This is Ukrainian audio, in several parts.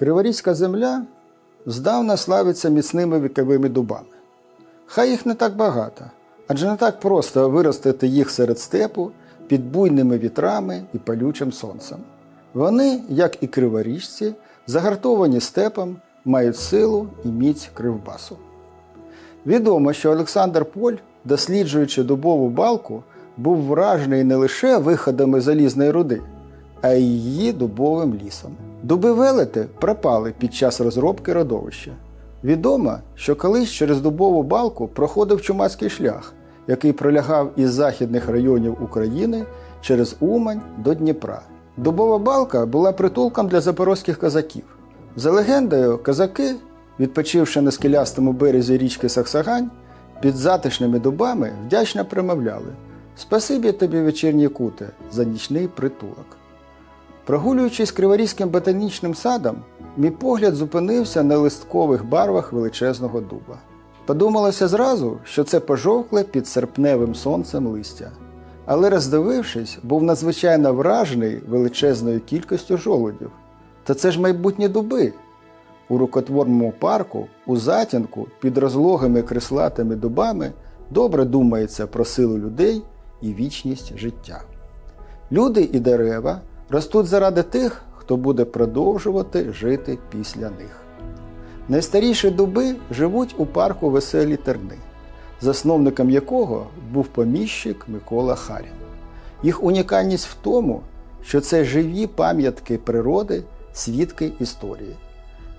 Криворізька земля здавна славиться міцними віковими дубами. Хай їх не так багато, адже не так просто виростити їх серед степу під буйними вітрами і палючим сонцем. Вони, як і криворіжці, загартовані степом, мають силу і міць кривбасу. Відомо, що Олександр Поль, досліджуючи дубову балку, був вражений не лише виходами залізної руди, а й її дубовим лісом. Дуби велети пропали під час розробки родовища. Відомо, що колись через дубову балку проходив чумацький шлях, який пролягав із західних районів України через Умань до Дніпра. Дубова балка була притулком для запорозьких козаків. За легендою, козаки, відпочивши на скелястому березі річки Саксагань, під затишними дубами вдячно примовляли Спасибі тобі, вечірній куте, за нічний притулок. Прогулюючись Криворізьким ботанічним садом, мій погляд зупинився на листкових барвах величезного дуба. Подумалося зразу, що це пожовкле під серпневим сонцем листя. Але роздивившись, був надзвичайно вражений величезною кількістю жолудів. Та це ж майбутні дуби. У рукотворному парку, у затінку, під розлогими крислатими дубами добре думається про силу людей і вічність життя. Люди і дерева ростуть заради тих, хто буде продовжувати жити після них. Найстаріші дуби живуть у парку Веселі Терни, засновником якого був поміщик Микола Харін. Їх унікальність в тому, що це живі пам'ятки природи, свідки історії.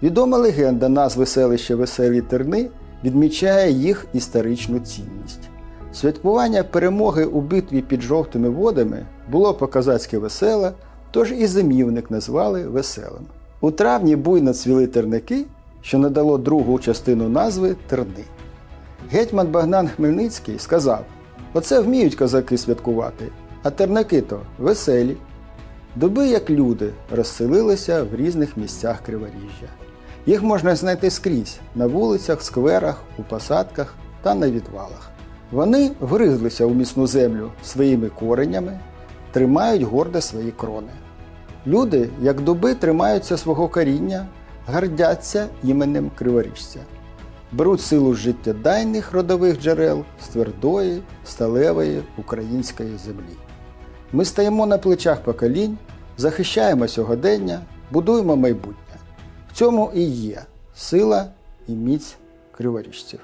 Відома легенда назви селища Веселі Терни відмічає їх історичну цінність. Святкування перемоги у битві під жовтими водами було по-козацьки веселе, тож і зимівник назвали веселим. У травні буйно цвіли терники, що надало другу частину назви терни. Гетьман Богдан Хмельницький сказав: Оце вміють козаки святкувати, а терники то веселі. Дуби, як люди, розселилися в різних місцях Криворіжжя. Їх можна знайти скрізь на вулицях, скверах, у посадках та на відвалах. Вони вгризлися у міцну землю своїми коренями, тримають гордо свої крони. Люди, як дуби, тримаються свого коріння, гордяться іменем Криворіжця, беруть силу з життєдайних родових джерел з твердої, сталевої української землі. Ми стаємо на плечах поколінь, захищаємо сьогодення, будуємо майбутнє. В цьому і є сила і міць криворіжців.